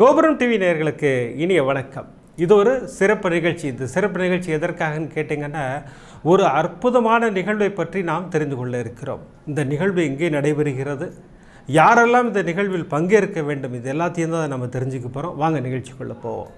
கோபுரம் டிவி நேயர்களுக்கு இனிய வணக்கம். இது ஒரு சிறப்பு நிகழ்ச்சி. இந்த சிறப்பு நிகழ்ச்சி எதற்காகன்னு கேட்டிங்கன்னா ஒரு அற்புதமான நிகழ்வை பற்றி நாம் தெரிந்து கொள்ள இருக்கிறோம். இந்த நிகழ்வு எங்கே நடைபெறுகிறது? யாரெல்லாம் இந்த நிகழ்வில் பங்கேற்க வேண்டும்? இது எல்லாத்தையும் தான் நம்ம தெரிஞ்சுக்க போகிறோம் வாங்க நிகழ்ச்சிக்குள்ளே போவோம்.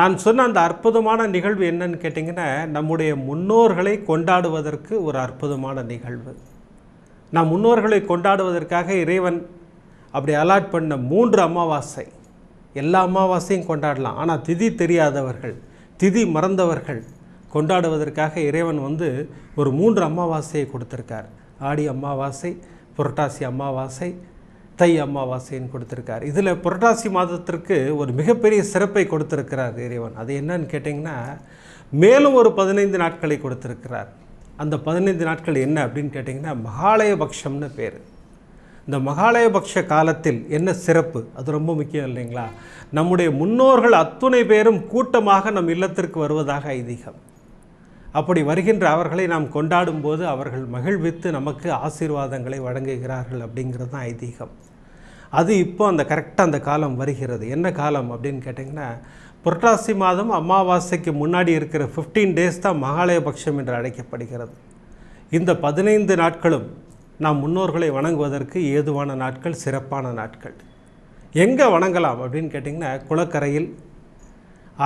நான் சொன்ன அந்த அற்புதமான நிகழ்வு என்னன்னு கேட்டிங்கன்னா நம்முடைய முன்னோர்களை கொண்டாடுவதற்கு ஒரு அற்புதமான நிகழ்வு. நம் முன்னோர்களை கொண்டாடுவதற்காக இறைவன் அப்படி அலாட் பண்ண மூன்று அமாவாசை. எல்லா அமாவாசையும் கொண்டாடலாம். ஆனால் திதி தெரியாதவர்கள் திதி மறந்தவர்கள் கொண்டாடுவதற்காக இறைவன் வந்து ஒரு மூன்று அமாவாசையை கொடுத்துருக்கார். ஆடி அமாவாசை புரட்டாசி அமாவாசை தை அமாவாசைன்னு கொடுத்துருக்கார். இதில் புரட்டாசி மாதத்திற்கு ஒரு மிகப்பெரிய சிறப்பை கொடுத்துருக்கிறார் இறைவன். அது என்னன்னு கேட்டிங்கன்னா மேலும் ஒரு பதினைந்து நாட்களை கொடுத்துருக்கிறார். அந்த பதினைந்து நாட்கள் என்ன அப்படின்னு கேட்டிங்கன்னா மகாலயபக்ஷம்னு பேர். இந்த மகாலயபக்ஷ காலத்தில் என்ன சிறப்பு? அது ரொம்ப முக்கியம் இல்லைங்களா? நம்முடைய முன்னோர்கள் அத்துணை பேரும் கூட்டமாக நம் இல்லத்திற்கு வருவதாக ஐதீகம். அப்படி வருகின்ற அவர்களை நாம் கொண்டாடும் போது அவர்கள் மகிழ்வித்து நமக்கு ஆசீர்வாதங்களை வழங்குகிறார்கள் அப்படிங்கிறது தான் ஐதீகம். அது இப்போ அந்த கரெக்டாக அந்த காலம் வருகிறது. என்ன காலம் அப்படின்னு கேட்டிங்கன்னா புரட்டாசி மாதம் அமாவாசைக்கு முன்னாடி இருக்கிற 15 டேஸ் தான் மகாலயபக்ஷம் என்று அழைக்கப்படுகிறது. இந்த பதினைந்து நாட்களும் நாம் முன்னோர்களை வணங்குவதற்கு ஏதுவான நாட்கள் சிறப்பான நாட்கள். எங்கே வணங்கலாம் அப்படின்னு கேட்டிங்கன்னா குளக்கரையில்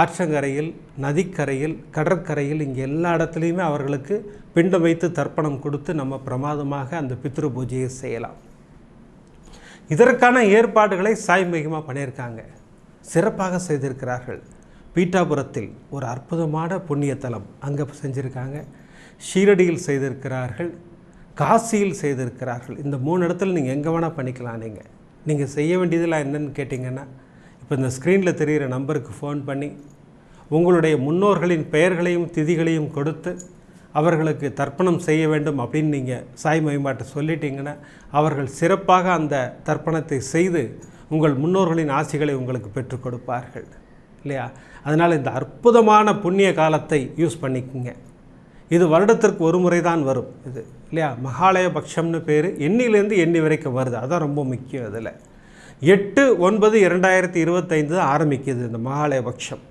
ஆற்றங்கரையில் நதிக்கரையில் கடற்கரையில் இங்கே எல்லா இடத்துலையுமே அவர்களுக்கு பிண்டம் வைத்து தர்ப்பணம் கொடுத்து நம்ம பிரமாதமாக அந்த பித்ரு பூஜையை செய்யலாம். இதற்கான ஏற்பாடுகளை சாய் மிகமாக பண்ணியிருக்காங்க. சிறப்பாக செய்திருக்கிறார்கள். பீட்டாபுரத்தில் ஒரு அற்புதமான புண்ணிய தலம் அங்கே செஞ்சுருக்காங்க. ஷீரடியில் செய்திருக்கிறார்கள். காசியில் செய்திருக்கிறார்கள். இந்த மூணு இடத்துல நீங்கள் எங்கே வேணால் பண்ணிக்கலாம் நீங்கள் நீங்கள் செய்ய வேண்டியதெல்லாம் என்னன்னு கேட்டிங்கன்னா இப்போ இந்த ஸ்க்ரீனில் தெரிகிற நம்பருக்கு ஃபோன் பண்ணி உங்களுடைய முன்னோர்களின் பெயர்களையும் திதிகளையும் கொடுத்து அவர்களுக்கு தர்ப்பணம் செய்ய வேண்டும் அப்படின்னு நீங்கள் சாய் மகிமாட்ட சொல்லிட்டீங்கன்னா அவர்கள் சிறப்பாக அந்த தர்ப்பணத்தை செய்து உங்கள் முன்னோர்களின் ஆசிகளை உங்களுக்கு பெற்றுக் கொடுப்பார்கள். இல்லையா? அதனால் இந்த அற்புதமான புண்ணிய காலத்தை யூஸ் பண்ணிக்கோங்க. இது வருடத்திற்கு ஒரு முறை தான் வரும். இது இல்லையா? மகாலய பட்சம்னு பேர் எண்ணிலேருந்து எண்ணி வரைக்கும் வருது. அதுதான் ரொம்ப முக்கியம் இதில். எட்டு ஒன்பது இரண்டாயிரத்தி இருபத்தைந்து தான் ஆரம்பிக்குது இந்த மகாலய பட்சம்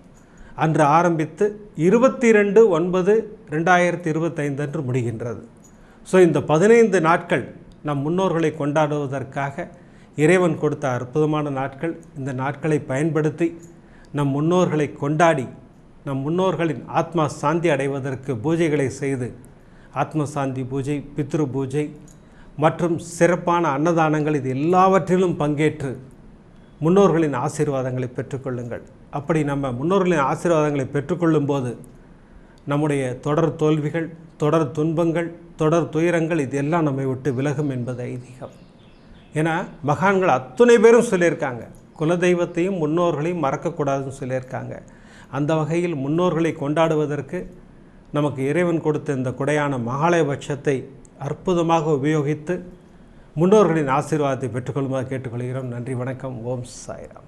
அன்று ஆரம்பித்து இருபத்தி ரெண்டு ஒன்பது ரெண்டாயிரத்தி இருபத்தைந்து அன்று முடிகின்றது. ஸோ இந்த பதினைந்து நாட்கள் நம் முன்னோர்களை கொண்டாடுவதற்காக இறைவன் கொடுத்த அற்புதமான நாட்கள். இந்த நாட்களை பயன்படுத்தி நம் முன்னோர்களை கொண்டாடி நம் முன்னோர்களின் ஆத்மா சாந்தி அடைவதற்கு பூஜைகளை செய்து ஆத்ம சாந்தி பூஜை பித்ரு பூஜை மற்றும் சிறப்பான அன்னதானங்கள் இது எல்லாவற்றிலும் பங்கேற்று முன்னோர்களின் ஆசீர்வாதங்களை பெற்றுக்கொள்ளுங்கள். அப்படி நம்ம முன்னோர்களின் ஆசீர்வாதங்களை பெற்றுக்கொள்ளும் போது நம்முடைய தொடர் தோல்விகள் தொடர் துன்பங்கள் தொடர் துயரங்கள் இது எல்லாம் நம்மை விட்டு விலகும் என்பது ஐதீகம். ஏன்னா மகான்கள் அத்தனை பேரும் சொல்லியிருக்காங்க. குலதெய்வத்தையும் முன்னோர்களையும் மறக்கக்கூடாதுன்னு சொல்லியிருக்காங்க. அந்த வகையில் முன்னோர்களை கொண்டாடுவதற்கு நமக்கு இறைவன் கொடுத்த இந்த கொடையான மகாலயபட்சத்தை அற்புதமாக உபயோகித்து முன்னோர்களின் ஆசீர்வாதத்தை பெற்றுக்கொள்ளுமாறு கேட்டுக்கொள்கிறோம். நன்றி வணக்கம். ஓம் சாய்ராம்.